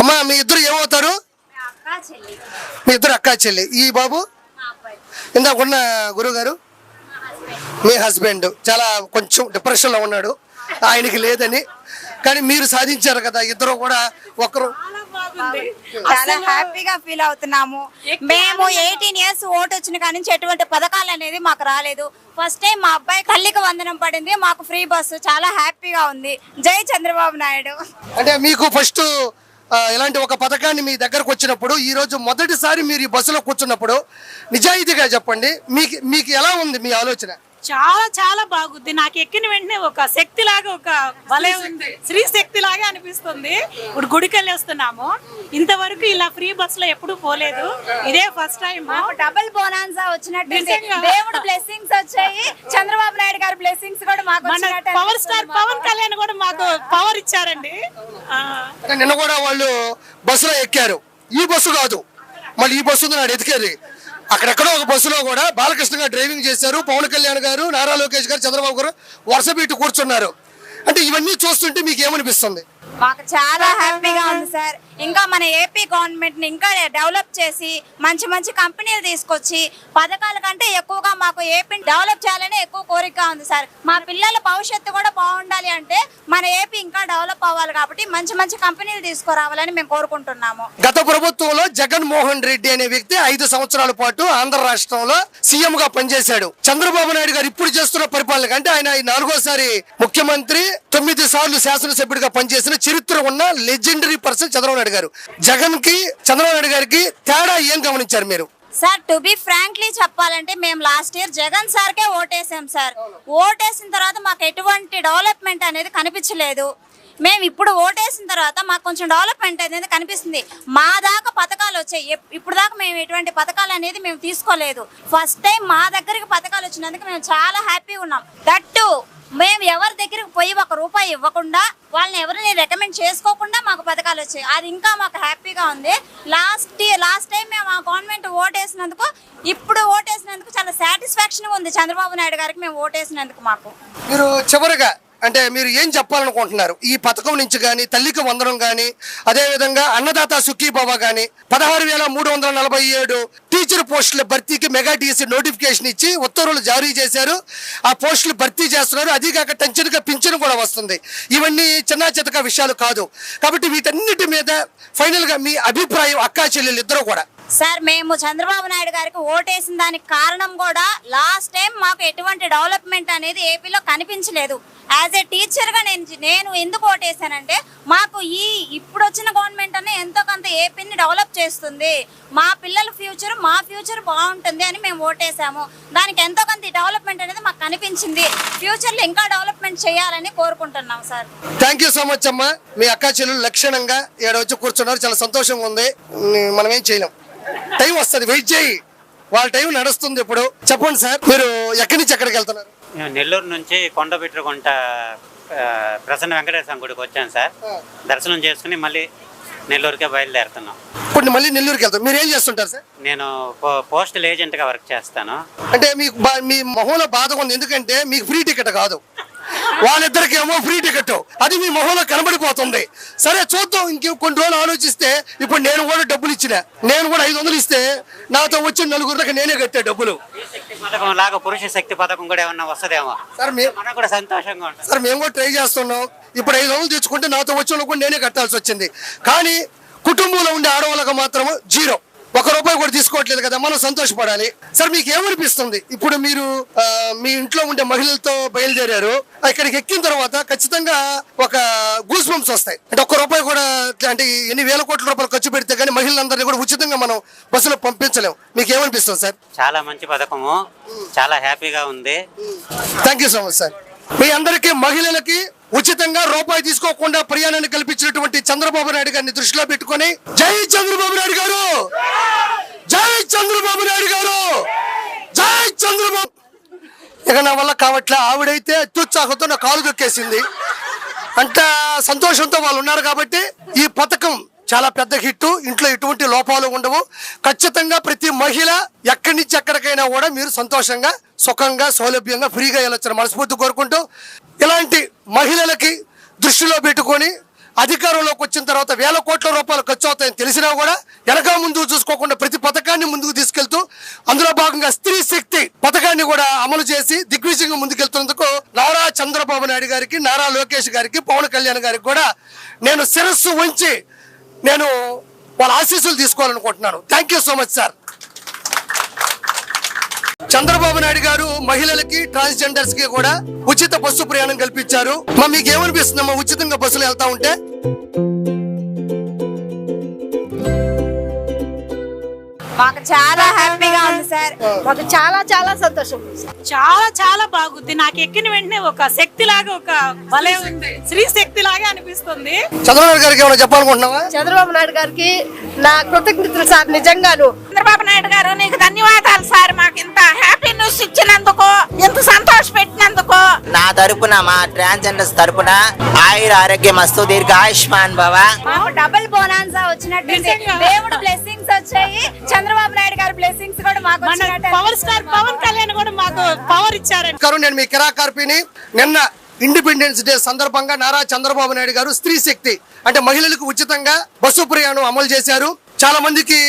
అమ్మా మీ ఇద్దరు ఏమవుతారు? మీ ఇద్దరు అక్కా చెల్లి. ఈ బాబు? ఇందాక ఉన్న గురువు గారు మా హస్బెండ్. చాలా కొంచెం డిప్రెషన్లో ఉన్నాడు. ఆయనకి లేదని. కానీ మీరు సాధించారు కదా ఇద్దరు కూడా ఒకరు. చాలా హ్యాపీగా ఫీల్ అవుతున్నాము. మేము ఎయిటీన్ ఇయర్స్ ఓటు వచ్చిన కాడి నుంచి ఎటువంటి పథకాలు అనేది మాకు రాలేదు. ఫస్ట్ టైం మా అబ్బాయి కళ్ళికి వందనం పడింది. మాకు ఫ్రీ బస్సు. చాలా హ్యాపీగా ఉంది. జై చంద్రబాబు నాయుడు. అంటే మీకు ఫస్ట్ ఇలాంటి ఒక పథకాన్ని మీ దగ్గరకు వచ్చినప్పుడు ఈరోజు మొదటిసారి మీరు ఈ బస్సులో కూర్చున్నప్పుడు నిజాయితీగా చెప్పండి మీకు మీకు ఎలా ఉంది మీ ఆలోచన? చాలా చాలా బాగుంది. నాకు ఎక్కిన వెంటనే ఒక శక్తి లాగా ఒక భలే ఉంది. స్త్రీ శక్తి లాగా అనిపిస్తుంది. ఇప్పుడు గుడికి వెళ్ళేస్తున్నాము ఇంతవరకు ఇలా ఫ్రీ బస్లో ఎప్పుడు పోలేదు. ఇదే ఫస్ట్ టైం మాకు డబుల్ బోనాన్సా వచ్చినట్టు. దేవుడు బ్లెస్సింగ్స్ వచ్చాయి. చంద్రబాబు నాయుడు గారి బ్లెస్సింగ్స్ కూడా మాకు పవర్ స్టార్ పవన్ కళ్యాణ్ కూడా మాకు పవర్ ఇచ్చారండి. నిన్న కూడా వాళ్ళు బస్సులో ఎక్కారు. ఈ బస్సు కాదు. మళ్ళీ ఈ బస్సు ఉంది నాడు ఎతికేది. అక్కడెక్కడో ఒక బస్సులో కూడా బాలకృష్ణ గారు డ్రైవింగ్ చేశారు. పవన్ కళ్యాణ్ గారు నారా లోకేష్ గారు చంద్రబాబు గారు వరుస పెట్టి కూర్చున్నారు. అంటే ఇవన్నీ చూస్తుంటే మీకు ఏమనిపిస్తుంది? మాకు చాలా హ్యాపీగా ఉంది సార్. ఇంకా మన ఏపీ గవర్నమెంట్ని ఇంకా డెవలప్ చేసి మంచి మంచి కంపెనీలు తీసుకొచ్చి పథకాల కంటే ఎక్కువగా మాకు ఏపీని డెవలప్ చేయాలని ఎక్కువ కోరిక ఉంది సార్. మా పిల్లల భవిష్యత్తు కూడా బాగుండాలి అంటే మన ఏపీ ఇంకా డెవలప్ అవ్వాలి కాబట్టి మంచి మంచి కంపెనీలు తీసుకురావాలని మేము కోరుకుంటున్నాము. గత ప్రభుత్వంలో జగన్ మోహన్ రెడ్డి అనే వ్యక్తి ఐదు సంవత్సరాల పాటు ఆంధ్ర రాష్ట్రంలో సీఎం గా పనిచేశాడు. చంద్రబాబు నాయుడు గారు ఇప్పుడు చేస్తున్న పరిపాలన కంటే ఆయన నాలుగోసారి ముఖ్యమంత్రి తొమ్మిది సార్లు శాసనసభ్యుడిగా పనిచేసిన చరిత్ర ఉన్న లెజెండరీ పర్సన్ చంద్రబాబు నాయుడు గారు. జగన్కి చంద్రబాబు నాయుడు గారికి తేడా ఏం గమనించారు మీరు? సార్ టు బి ఫ్రాంక్లీ చెప్పాలంటే మేము లాస్ట్ ఇయర్ జగన్ సార్కే ఓటేసాం సార్. ఓటేసిన తర్వాత మాకు ఎటువంటి డెవలప్మెంట్ అనేది కనిపించలేదు. మేము ఇప్పుడు ఓటేసిన తర్వాత మాకు కొంచెం డెవలప్మెంట్ అనేది కనిపిస్తుంది. మా దాకా పథకాలు వచ్చాయి. ఇప్పుడు దాకా మేము ఎటువంటి పథకాలు అనేది మేము తీసుకోలేదు. ఫస్ట్ టైం మా దగ్గరికి పథకాలు వచ్చినందుకు మేము చాలా హ్యాపీగా ఉన్నాం. దట్టు మేము ఎవరి దగ్గరికి పోయి ఒక రూపాయి ఇవ్వకుండా వాళ్ళని ఎవరిని రికమెండ్ చేసుకోకుండా మాకు పథకాలు వచ్చాయి. అది ఇంకా మాకు హ్యాపీగా ఉంది. లాస్ట్ లాస్ట్ టైం మేము ఆ గవర్నమెంట్ ఓటేసినందుకు ఇప్పుడు ఓటేసినందుకు చాలా సాటిస్ఫాక్షన్ ఉంది చంద్రబాబు నాయుడు గారికి మేము ఓటేసినందుకు మాకు. మీరు చివరిగా అంటే మీరు ఏం చెప్పాలనుకుంటున్నారు? ఈ పథకం నుంచి కానీ తల్లికి వందనం కానీ అదేవిధంగా అన్నదాత సుఖీభవ కానీ పదహారు వేల మూడు వందల నలభై ఏడు టీచర్ పోస్టుల భర్తీకి మెగా టీసీ నోటిఫికేషన్ ఇచ్చి ఉత్తర్వులు జారీ చేశారు. ఆ పోస్టులు భర్తీ చేస్తున్నారు. అది కాక టెన్షన్గా పింఛన్ కూడా వస్తుంది. ఇవన్నీ చిన్న చితక విషయాలు కాదు. కాబట్టి వీటన్నిటి మీద ఫైనల్గా మీ అభిప్రాయం అక్కా చెల్లెలు ఇద్దరు కూడా. సార్ మేము చంద్రబాబు నాయుడు గారికి ఓటేసిన దానికి కారణం కూడా లాస్ట్ టైం మాకు ఎటువంటి డెవలప్మెంట్ అనేది ఏపీలో కనిపించలేదు. యాజ్ ఏ టీచర్గా నేను నేను ఎందుకు ఓటేసానంటే మాకు ఈ ఇప్పుడు వచ్చిన గవర్నమెంట్ అనే ఎంతో కొంత ఏపీని డెవలప్ చేస్తుంది. మా పిల్లల ఫ్యూచర్ మా ఫ్యూచర్ బాగుంటుంది అని మేము ఓటేసాము దానికి ఎంతో కొంత డెవలప్మెంట్ అనేది మాకు కనిపించింది. ఫ్యూచర్లో ఇంకా డెవలప్మెంట్ చేయాలని కోరుకుంటున్నాం sir. Thank you so much అమ్మా. మీ అక్కా చెల్లెలు లక్షణంగా ఏడవచ్చి కూర్చున్నారు. చాలా సంతోషంగా ఉంది. మనం ఏం చేయలేం. టైం వస్తుంది వెయిట్ చేయి. వాళ్ళ టైం నడుస్తుంది ఇప్పుడు. చెప్పండి సార్ మీరు ఎక్కడి నుంచి ఎక్కడికి వెళ్తున్నారు? నెల్లూరు నుంచి కొండబిట్రగుంట ప్రసన్న వెంకటేశ్వర గుడికి వచ్చాను సార్. దర్శనం చేసుకుని మళ్ళీ నెల్లూరుకే బయలుదేరుతున్నాం. ఇప్పుడు మళ్ళీ నెల్లూరుకి వెళ్తాం మీరు ఏం చేస్తుంటారు సార్? నేను పోస్టల్ ఏజెంట్గా వర్క్ చేస్తాను. అంటే మీకు మీ మొహంలో బాధ ఉంది. ఎందుకంటే మీకు ఫ్రీ టికెట్ కాదు. వాళ్ళిద్దరికి ఏమో ఫ్రీ టికెట్. అది మీ మొహంలో కనబడిపోతుంది. సరే చూద్దాం. ఇంక కొన్ని రోజులు ఆలోచిస్తే ఇప్పుడు నేను కూడా డబ్బులు ఇచ్చిన. నేను కూడా ఐదు వందలు ఇస్తే నాతో వచ్చిన నలుగురికి నేనే కట్టే డబ్బులు. శక్తి పథకం లాగా పురుష శక్తి పథకం కూడా ఏమన్నా వస్తుందేమో? సార్ కూడా సంతోషంగా మేము కూడా ట్రై చేస్తున్నాం. ఇప్పుడు ఐదు వందలు తెచ్చుకుంటే నాతో వచ్చిన కూడా నేనే కట్టాల్సి వచ్చింది. కానీ కుటుంబంలో ఉండే ఆడవాళ్ళకి మాత్రం జీరో. ఒక రూపాయి కూడా తీసుకోవట్లేదు కదా మనం సంతోషపడాలి. సార్ మీకు ఏమనిపిస్తుంది ఇప్పుడు మీరు మీ ఇంట్లో ఉండే మహిళలతో బయలుదేరారు ఇక్కడికి ఎక్కిన తర్వాత ఖచ్చితంగా ఒక గూస్ బంప్స్ వస్తాయి. అంటే ఒక్క రూపాయి కూడా అంటే ఎన్ని వేల కోట్ల రూపాయలు ఖర్చు పెడితే కానీ మహిళలందరినీ కూడా ఉచితంగా మనం బస్సులో పంపించలేం. మీకు ఏమనిపిస్తుంది సార్? చాలా మంచి పథకము. చాలా హ్యాపీగా ఉంది. Thank so much sir. మీ అందరికీ మహిళలకి ఉచితంగా రూపాయి తీసుకోకుండా ప్రయాణాన్ని కల్పించినటువంటి చంద్రబాబు నాయుడు గారిని దృష్టిలో పెట్టుకొని జై చంద్రబాబు నాయుడు గారు! జై చంద్రబాబు నాయుడు గారు! జై చంద్రబాబు! ఇక నా వల్ల కావట్లే ఆవిడైతే అత్యుత్సాహంతో నా కాలు దొక్కేసింది. అంటే సంతోషంతో వాళ్ళు ఉన్నారు కాబట్టి ఈ పథకం చాలా పెద్ద హిట్ ఇంట్లో ఎటువంటి లోపాలు ఉండవు. ఖచ్చితంగా ప్రతి మహిళ ఎక్కడి నుంచి ఎక్కడికైనా కూడా మీరు సంతోషంగా సుఖంగా సౌలభ్యంగా ఫ్రీగా వెళ్ళొచ్చని మనస్ఫూర్తి కోరుకుంటూ ఇలాంటి మహిళలకి దృష్టిలో పెట్టుకొని అధికారంలోకి వచ్చిన తర్వాత వేల కోట్ల రూపాయలు ఖర్చు అవుతాయని తెలిసినా కూడా వెనక ముందు చూసుకోకుండా ప్రతి పథకాన్ని ముందుకు తీసుకెళ్తూ అందులో భాగంగా స్త్రీ శక్తి పథకాన్ని కూడా అమలు చేసి దిగ్విజయంగా ముందుకెళ్తున్నందుకు నారా చంద్రబాబు నాయుడు గారికి నారా లోకేష్ గారికి పవన్ కళ్యాణ్ గారికి కూడా నేను శిరస్సు ఉంచి నేను వాళ్ళ ఆశీస్సులు తీసుకోవాలనుకుంటున్నాను. Thank you so much sir Chandrababu Naidu garu మహిళలకి ట్రాన్స్జెండర్స్కి కూడా ఉచిత బస్సు ప్రయాణం కల్పించారు. మా మీకు ఏమనిపిస్తుందమ్మా ఉచితంగా బస్సులు వెళ్తా ఉంటే? మాకు చాలా హ్యాపీగా ఉంది సార్. మాకు చాలా చాలా సంతోషం. చాలా చాలా బాగుంది. నాకు ఎక్కిన వెంటనే ఒక శక్తి లాగా ఒక భలే ఉంది. స్త్రీ శక్తి లాగా అనిపిస్తుంది. చంద్రబాబు గారికి ఏమైనా చెప్పాలనుకుంటున్నావా? చంద్రబాబు నాయుడు గారికి నా కృతజ్ఞతలు సార్ నిజంగాను. చంద్రబాబు నాయుడు గారు నీకు ధన్యవాదాలు తరపున మా ట్రాన్స్జెండర్స్ తరపున ఆయుర ఆరోగ్యం మస్తు దీర్ఘ ఆయుష్మాన్ భవ. మాకు డబుల్ బోనాన్సా వచ్చినట్టు నిజంగా. దేవుడు బ్లెస్సింగ్స్ వచ్చాయి. చంద్రబాబు నాయుడు గారి బ్లెస్సింగ్స్ కూడా మాకు మన వచ్చినట్టు పవర్ స్టార్ పవన్ కళ్యాణ్ కూడా మాకు పవర్ నమస్కారం. నేను మీ కిరా కార్పిని నిన్న ఇండిపెండెన్స్ డే సందర్భంగా నారా చంద్రబాబు నాయుడు గారు స్త్రీ శక్తి అంటే మహిళలకు ఉచితంగా బస్సు ప్రయాణం అమలు చేశారు. చాలా మందికి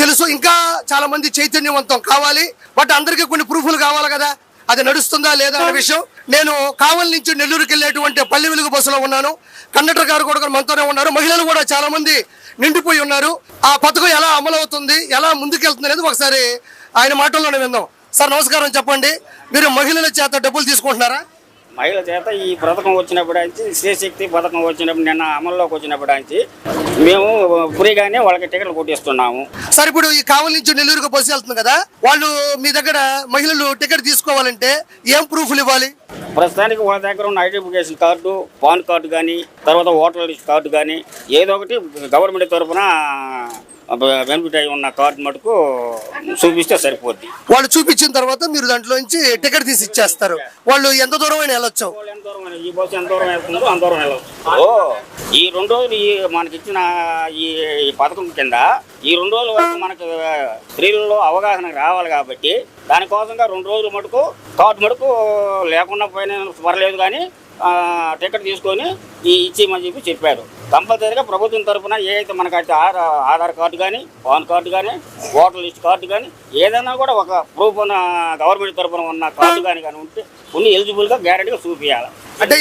తెలుసు. ఇంకా చాలా మంది చైతన్యవంతం కావాలి. బట్ అందరికీ కొన్ని ప్రూఫ్లు కావాలి కదా. అది నడుస్తుందా లేదా అనే విషయం నేను కావలి నుంచి నెల్లూరుకి వెళ్ళేటువంటి పల్లె వెలుగు బస్సులో ఉన్నాను. కండక్టర్ గారు కూడా మనతోనే ఉన్నారు. మహిళలు కూడా చాలా మంది నిండిపోయి ఉన్నారు. ఆ పథకం ఎలా అమలు అవుతుంది ఎలా ముందుకెళ్తుంది అనేది ఒకసారి ఆయన మాటల్లోనే విందాం. సార్ నమస్కారం చెప్పండి. మీరు మహిళల చేత డబ్బులు తీసుకుంటున్నారా? మహిళల చేత ఈ పథకం వచ్చినప్పుడు నుంచి శ్రీశక్తి పథకం వచ్చినప్పుడు నిన్న అమల్లోకి వచ్చినప్పుడు నుంచి మేము ఫ్రీగానే వాళ్ళకి టికెట్లు కొట్టిస్తున్నాము. సార్ ఇప్పుడు ఈ కావలి నుంచి నెల్లూరుకు బస్సు వెళ్తుంది కదా వాళ్ళు మీ దగ్గర మహిళలు టికెట్ తీసుకోవాలంటే ఏం ప్రూఫ్లు ఇవ్వాలి? ప్రస్తుతానికి వాళ్ళ దగ్గర ఉన్న ఐడెంటిఫికేషన్ కార్డు పాన్ కార్డు కానీ తర్వాత ఓటర్ లిస్ట్ కార్డు కానీ ఏదో ఒకటి గవర్నమెంట్ తరఫున బెనిఫిట్ అయి ఉన్న కార్డు మటుకు చూపిస్తే సరిపోద్ది. వాళ్ళు చూపించిన తర్వాత మీరు దాంట్లో నుంచి టికెట్ తీసి ఇచ్చేస్తారు. వాళ్ళు ఎంత దూరం అయినా వెళ్ళొచ్చు. వాళ్ళు ఎంత దూరం అయినా- ఈ బస్సు ఎంత దూరం వెళ్తుందో అంత దూరం వెళ్ళవచ్చు ఓ. ఈ రెండు రోజులు ఈ మనకి ఇచ్చిన ఈ పథకం కింద ఈ రెండు రోజుల వరకు మనకు స్త్రీలలో అవగాహన రావాలి కాబట్టి దానికోసంగా రెండు రోజులు మటుకు కార్డు మటుకు లేకుండా పోయినా పర్లేదు కానీ టికెట్ తీసుకొని ఈ ఇచ్చేయమని చెప్పి చెప్పారు. కంపల్సరీగా ప్రభుత్వం తరఫున ఏ అయితే మనకైతే ఆధార్ ఆధార్ కార్డు కానీ పాన్ కార్డు కానీ ఓటర్ లిస్ట్ కార్డు కానీ ఏదైనా కూడా ఒక ప్రూఫ్ ఉన్న గవర్నమెంట్ తరఫున ఉన్న కార్డు కానీ కానీ ఉంటే కొన్ని ఎలిజిబుల్గా గ్యారెంటీగా చూపించాలి అంటే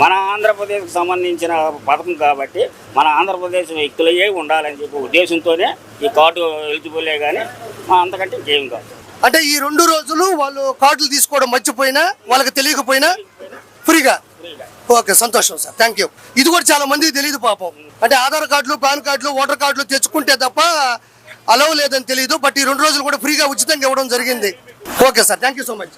మన ఆంధ్రప్రదేశ్కి సంబంధించిన పథకం కాబట్టి మన ఆంధ్రప్రదేశ్ వ్యక్తులయ్యే ఉండాలని చెప్పి ఉద్దేశంతోనే ఈ కార్డు ఎలిజిబులే కానీ అంతకంటే ఇంకేం కాదు. అంటే ఈ రెండు రోజులు వాళ్ళు కార్డులు తీసుకోవడం మర్చిపోయినా వాళ్ళకి తెలియకపోయినా ఫ్రీగా. ఓకే సంతోషం సార్. థ్యాంక్ యూ ఇది కూడా చాలా మందికి తెలియదు పాపం. అంటే ఆధార్ కార్డులు పాన్ కార్డులు ఓటర్ కార్డులు తెచ్చుకుంటే తప్ప అలవ్ లేదని తెలియదు బట్ ఈ రెండు రోజులు కూడా ఫ్రీగా ఉచితంగా ఇవ్వడం జరిగింది. Okay sir thank you so much